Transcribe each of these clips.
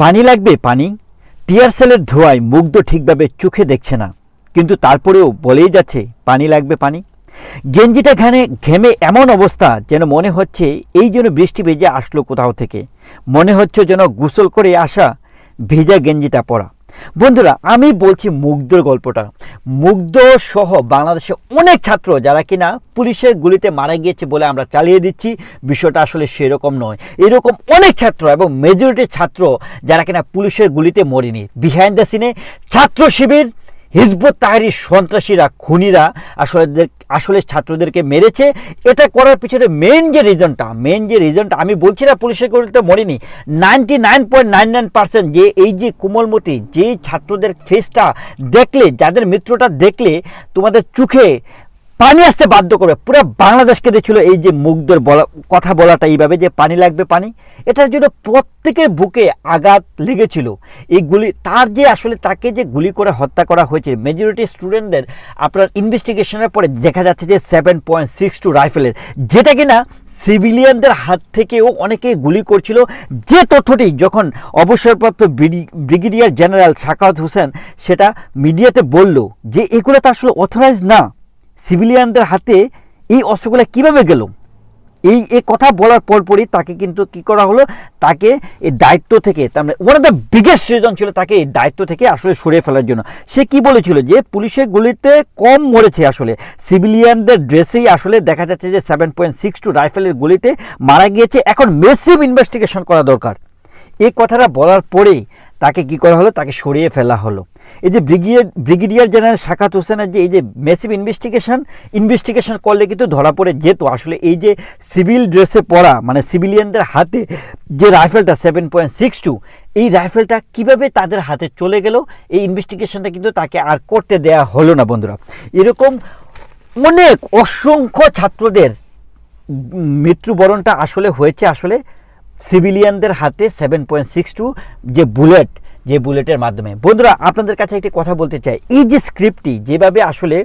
পানি লাগবে, পানি? টিয়ার সেলের ধোঁয়ায় মুগ্ধ ঠিকভাবে চোখে দেখছে না। কিন্তু তারপরেও বলেই যাচ্ছে, পানি লাগবে, পানি? গেঞ্জিটা ঘানে ঘেমে এমন অবস্থা যেন মনে হচ্ছে এই যেন বৃষ্টি ভেজে আসলো কোথাও থেকে। মনে হচ্ছে যেন গোসল করে আসা ভেজা গেঞ্জিটা পরা। বন্ধুরা, আমি বলছি মুগ্ধর গল্পটা। মুগ্ধ সহ বাংলাদেশে অনেক ছাত্র যারা কিনা পুলিশের গুলিতে মারা গিয়েছে বলে আমরা চালিয়ে দিচ্ছি, বিষয়টা আসলে সেরকম নয়। এরকম অনেক ছাত্র এবং মেজরিটি ছাত্র যারা কিনা পুলিশের গুলিতে মরেনি। বিহাইন্ড দ্য সিনে ছাত্র শিবির হিজবুত তাহারির সন্ত্রাসীরা, খুনিরা আসলে আসলে ছাত্রদেরকে মেরেছে। এটা করার পিছনে মেন যে রিজনটা মেন যে রিজনটা আমি বলছি না পুলিশের গুলিতে মরিনি। Ninety nine point nine nine percent যে এই যে কোমলমতি যে ছাত্রদের ফেসটা দেখলে, যাদের মিত্রটা দেখলে, তোমাদের চোখে পানি আসতে বাধ্য করবে। পুরো বাংলাদেশকে দিয়েছিল এই যে মুগ্ধর বলা কথা বলাটা এইভাবে যে পানি লাগবে পানি, এটার জন্য প্রত্যেকের বুকে আঘাত লেগেছিল। এই গুলি তার যে আসলে তাকে যে গুলি করে হত্যা করা হয়েছে মেজরিটি স্টুডেন্টদের আপনার ইনভেস্টিগেশনের পরে দেখা যাচ্ছে যে সেভেন পয়েন্ট সিক্স টু রাইফেলের যেটা কিনা সিভিলিয়ানদের হাত থেকেও অনেকে গুলি করছিল। যে তথ্যটি যখন অবসরপ্রাপ্ত ব্রিগেডিয়ার জেনারেল সাকাওয়াত হোসেন সেটা মিডিয়াতে বলল যে এগুলো তো আসলে অথরাইজ না। সিভিলিয়ানদের হাতে এই অস্ত্রগুলো কীভাবে গেল? এই এই কথা বলার পরপরই তাকে কিন্তু কি করা হলো? তাকে এই দায়িত্ব থেকে, তার মানে one of the biggest reason ছিল তাকে এই দায়িত্ব থেকে আসলে সরিয়ে ফেলার জন্য। সে কি বলেছিল যে, পুলিশের গুলিতে কম মরেছে আসলে। সিভিলিয়ানদের ড্রেসেই আসলে দেখা যাচ্ছে যে সেভেন পয়েন্ট সিক্স টু রাইফেলের গুলিতে মারা গিয়েছে। এখন মেসিভ ইনভেস্টিগেশন করা দরকার। এই কথাটা বলার পরেই তাকে কি করা হলো? তাকে সরিয়ে ফেলা হলো। এই যে ব্রিগেডিয়ার ব্রিগেডিয়ার জেনারেল শাখাত হোসেনের যে এই যে মেসিভ ইনভেস্টিগেশন ইনভেস্টিগেশন করলে কিন্তু ধরা পড়ে যেত আসলে এই যে সিভিল ড্রেসে পড়া মানে সিভিলিয়ানদের হাতে যে রাইফেলটা সেভেন পয়েন্ট সিক্স টু এই রাইফেলটা কীভাবে তাদের হাতে চলে গেল, এই ইনভেস্টিগেশনটা কিন্তু তাকে আর করতে দেয়া হলো না বন্ধুরা। এরকম অনেক অসংখ্য ছাত্রদের মৃত্যুবরণটা আসলে হয়েছে আসলে সিভিলিয়ানদের হাতে সেভেন পয়েন্ট সিক্স টু যে বুলেট যে বুলেটের মাধ্যমে। বন্ধুরা, আপনাদের কাছে একটি কথা বলতে চাই। এই যে স্ক্রিপ্টটি যেভাবে আসলে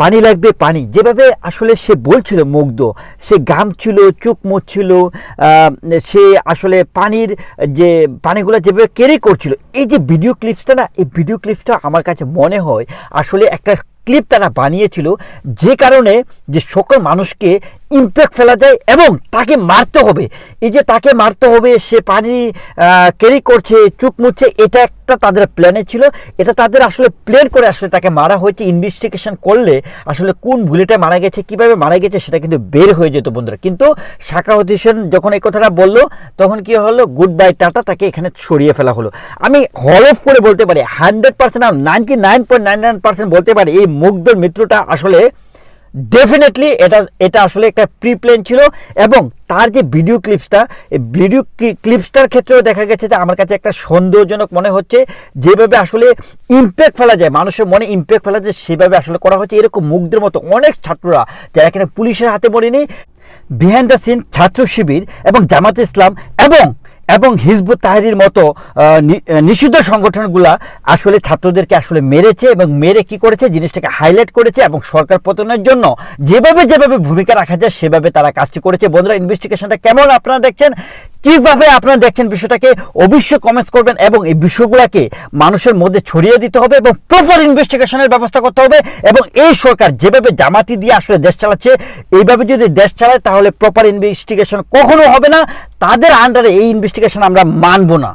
পানি লাগবে পানি, যেভাবে আসলে সে বলছিল মুগ্ধ, সে গাম ছিল চোখ মুছছিল সে আসলে পানির যে, পানিগুলো যেভাবে ক্যারি করছিল, এই যে ভিডিও ক্লিপসটা না, এই ভিডিও ক্লিপসটা আমার কাছে মনে হয় আসলে একটা ক্লিপ তারা বানিয়েছিল, যে কারণে যে সকল মানুষকে ইম্প্যাক্ট ফেলা যায় এবং তাকে মারতে হবে। এই যে তাকে মারতে হবে, সে পানি ক্যারি করছে চুপ মুচ্ছে এটা একটা তাদের প্ল্যানে ছিল। এটা তাদের আসলে প্ল্যান করে আসলে তাকে মারা হয়েছে। ইনভেস্টিগেশন করলে আসলে কোন ভুলিটা মারা গেছে, কীভাবে মারা গেছে, সেটা কিন্তু বের হয়ে যেত বন্ধুরা। কিন্তু শাখাওয়াত হোসেন যখন এই কথাটা বলল, তখন কি হলো? গুড বাই টাটা তাকে এখানে সরিয়ে ফেলা হলো। আমি হলফ করে বলতে পারি হান্ড্রেড পার্সেন্ট আর ninety nine point nine nine percent বলতে পারি, এই মুগ্ধর মৃত্যুটা আসলে ডেফিনেটলি এটা এটা আসলে একটা প্রি প্ল্যান ছিল এবং তার যে ভিডিও ক্লিপসটা এই ভিডিও ক্লিপসটার ক্ষেত্রেও দেখা গেছে যে আমার কাছে একটা সন্দেহজনক মনে হচ্ছে যেভাবে আসলে ইম্প্যাক্ট ফেলা যায়, মানুষের মনে ইম্প্যাক্ট ফেলা যায়, সেভাবে আসলে করা হচ্ছে। এরকম মুগ্ধের মতো অনেক ছাত্ররা যারা এখানে পুলিশের হাতে মরেনি বিহাইন্ড দ্য সিন ছাত্র শিবির এবং জামাত ইসলাম এবং এবং হিজবুত তাহারির মতো নিষিদ্ধ সংগঠনগুলা আসলে ছাত্রদেরকে আসলে মেরেছে এবং মেরে কি করেছে, জিনিসটাকে হাইলাইট করেছে এবং সরকার পতনের জন্য যেভাবে যেভাবে ভূমিকা রাখা যায়, সেভাবে তারা কাজটি করেছে। বন্ধুরা ইনভেস্টিগেশনটা কেমন আপনারা দেখছেন? কীভাবে আপনারা দেখছেন বিষয়টাকে? অবশ্যই কমেন্টস করবেন এবং এই বিষয়গুলোকে মানুষের মধ্যে ছড়িয়ে দিতে হবে এবং প্রপার ইনভেস্টিগেশনের ব্যবস্থা করতে হবে এবং এই সরকার যেভাবে জামাতি দিয়ে আসলে দেশ চালাচ্ছে, এইভাবে যদি দেশ চালায় তাহলে প্রপার ইনভেস্টিগেশন কখনো হবে না। তাদের আন্ডারে এই ইনভেস্টিগেশন আমরা মানব না।